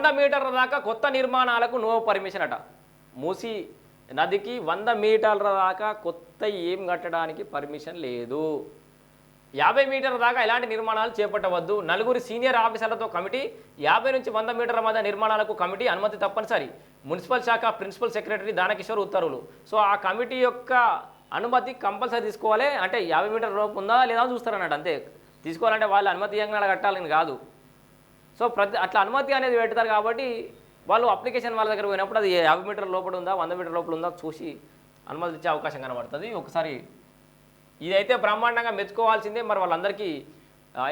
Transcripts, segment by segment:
వంద మీటర్ల దాకా కొత్త నిర్మాణాలకు నో పర్మిషన్ అట. మూసి నదికి వంద మీటర్ల దాకా కొత్త ఏం కట్టడానికి పర్మిషన్ లేదు. యాభై మీటర్ల దాకా ఎలాంటి నిర్మాణాలు చేపట్టవద్దు. నలుగురు సీనియర్ ఆఫీసర్లతో కమిటీ యాభై నుంచి వంద మీటర్ల మధ్య నిర్మాణాలకు కమిటీ అనుమతి తప్పనిసరి. మున్సిపల్ శాఖ ప్రిన్సిపల్ సెక్రటరీ దానకిషోర్ ఉత్తర్వులు. సో ఆ కమిటీ యొక్క అనుమతి కంపల్సరీ తీసుకోవాలి. అంటే యాభై మీటర్ల లోపు ఉందా లేదా చూస్తారన్నాడు అంతే. తీసుకోవాలంటే వాళ్ళు అనుమతి ఇవ్వగానే కట్టాలని కాదు. సో ప్రతి అట్లా అనుమతి అనేది పెడతారు కాబట్టి వాళ్ళు అప్లికేషన్ వాళ్ళ దగ్గర పోయినప్పుడు అది యాభై మీటర్ లోపల ఉందా వంద మీటర్ లోపల ఉందా చూసి అనుమతి ఇచ్చే అవకాశం కనబడుతుంది. ఒకసారి ఇదైతే బ్రహ్మాండంగా మెచ్చుకోవాల్సిందే. మరి వాళ్ళందరికీ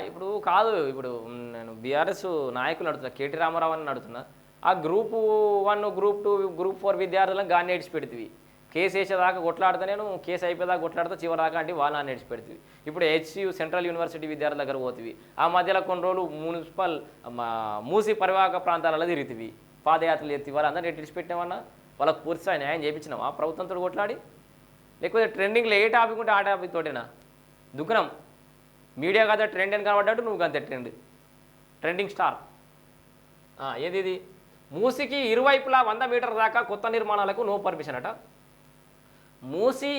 ఇప్పుడు కాదు ఇప్పుడు నేను బీఆర్ఎస్ నాయకులు నడుతున్నా కేటీ రామారావు అని నడుతున్నా. ఆ group one group two group four విద్యార్థులను గాన్ని నేడిచి పెడుతుంది కేసు వేసేదాకా కొట్లాడితే నేను కేసు అయిపోయేదాకా కొట్లాడితే చివరిదాకా అంటే వాళ్ళని నడిచిపెడుతుంది ఇప్పుడు హెచ్సియు సెంట్రల్ యూనివర్సిటీ విద్యార్థుల దగ్గర పోతుంది ఆ మధ్యలో కొన్ని రోజులు మున్సిపల్ మూసి పరివాహక ప్రాంతాలలో తిరుగుతుంది పాదయాత్రలు ఎత్తి వాళ్ళందరినీ ఎట్టి వాళ్ళకు పూర్తి న్యాయం చేయించినావా ప్రభుత్వంతో కొట్లాడి? లేకపోతే ట్రెండింగ్లో ఏ టాపిక్ ఉంటే ఆ టాపిక్ తోటేనా? దుఃఖనం మీడియా కదా ట్రెండ్ అని కనబడ్డాడు నువ్వు అంతే ట్రెండ్. Trending star. ఏది ఇది? మూసికి ఇరువైపులా వంద మీటర్ దాకా కొత్త నిర్మాణాలకు నో పర్మిషన్ అట. మూసి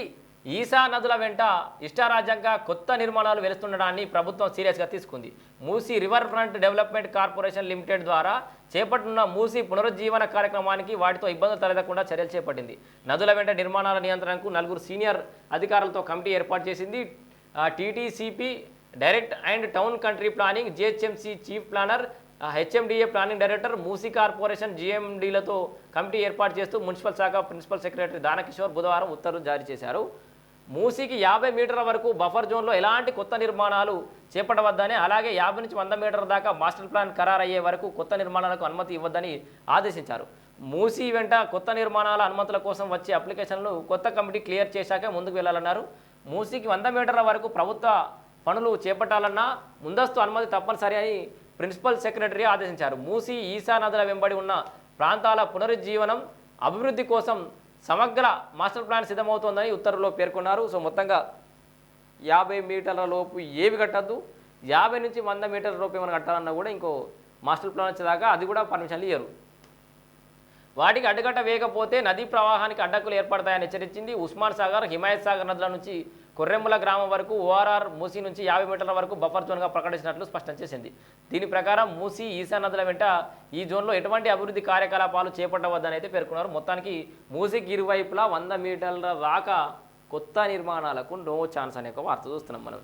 ఈశా నదుల వెంట ఇష్టారాజ్యంగా కొత్త నిర్మాణాలు వెలుస్తుండడాన్ని ప్రభుత్వం సీరియస్గా తీసుకుంది. Musi river front development corporation limited ద్వారా చేపట్టున్న మూసి పునరుజ్జీవన కార్యక్రమానికి వాటితో ఇబ్బందులు తలెత్తకుండా చర్యలు చేపట్టింది. నదుల వెంట నిర్మాణాల నియంత్రణకు నలుగురు సీనియర్ అధికారులతో కమిటీ ఏర్పాటు చేసింది. TTCP direct and town country planning GHMC chief planner HMDA planning director Musi corporation జిఎండీలతో committee ఏర్పాటు చేస్తూ మున్సిపల్ శాఖ ప్రిన్సిపల్ సెక్రటరీ దానకిషోర్ బుధవారం ఉత్తర్వులు జారీ చేశారు. మూసీకి యాభై మీటర్ల వరకు బఫర్ జోన్లో ఎలాంటి కొత్త నిర్మాణాలు చేపట్టవద్దని అలాగే యాభై నుంచి వంద మీటర్ల దాకా మాస్టర్ ప్లాన్ ఖరారయ్యే వరకు కొత్త నిర్మాణాలకు అనుమతి ఇవ్వద్దని ఆదేశించారు. మూసీ వెంట కొత్త నిర్మాణాల అనుమతుల కోసం వచ్చే అప్లికేషన్లు కొత్త కమిటీ క్లియర్ చేశాక ముందుకు వెళ్ళాలన్నారు మూసీకి వంద మీటర్ల వరకు ప్రభుత్వ పనులు చేపట్టాలన్నా ముందస్తు అనుమతి తప్పనిసరి అని ప్రిన్సిపల్ సెక్రటరీ ఆదేశించారు. మూసీ ఈశా నదుల వెంబడి ఉన్న ప్రాంతాల పునరుజ్జీవనం అభివృద్ధి కోసం సమగ్ర మాస్టర్ ప్లాన్ సిద్ధమవుతోందని ఉత్తర్వులో పేర్కొన్నారు. సో మొత్తంగా యాభై మీటర్ల లోపు ఏవి కట్టద్దు? యాభై నుంచి వంద మీటర్ల లోపు ఏమైనా కట్టాలన్నా కూడా ఇంకో మాస్టర్ ప్లాన్ వచ్చేదాకా అది కూడా పర్మిషన్లు ఇయ్యరు. వాటికి అడ్డుకట్ట వేయకపోతే నదీ ప్రవాహానికి అడ్డకులు ఏర్పడతాయని హెచ్చరించింది ఉస్మాన్ సాగర్ హిమాయత్ సాగర్ నదుల నుంచి కొర్రెమ్మల గ్రామం వరకు ఓఆర్ఆర్ మూసీ నుంచి యాభై మీటర్ల వరకు బఫర్ జోన్గా ప్రకటించినట్లు స్పష్టం చేసింది. దీని ప్రకారం మూసీ ఈశా నదుల వెంట ఈ జోన్లో ఎటువంటి అభివృద్ధి కార్యకలాపాలు చేపట్టవద్దని అయితే పేర్కొన్నారు. మొత్తానికి మూసీకి ఇరువైపులా వంద మీటర్ల దాకా కొత్త నిర్మాణాలకు నో ఛాన్స్ అనే ఒక వార్త చూస్తున్నాం మనం.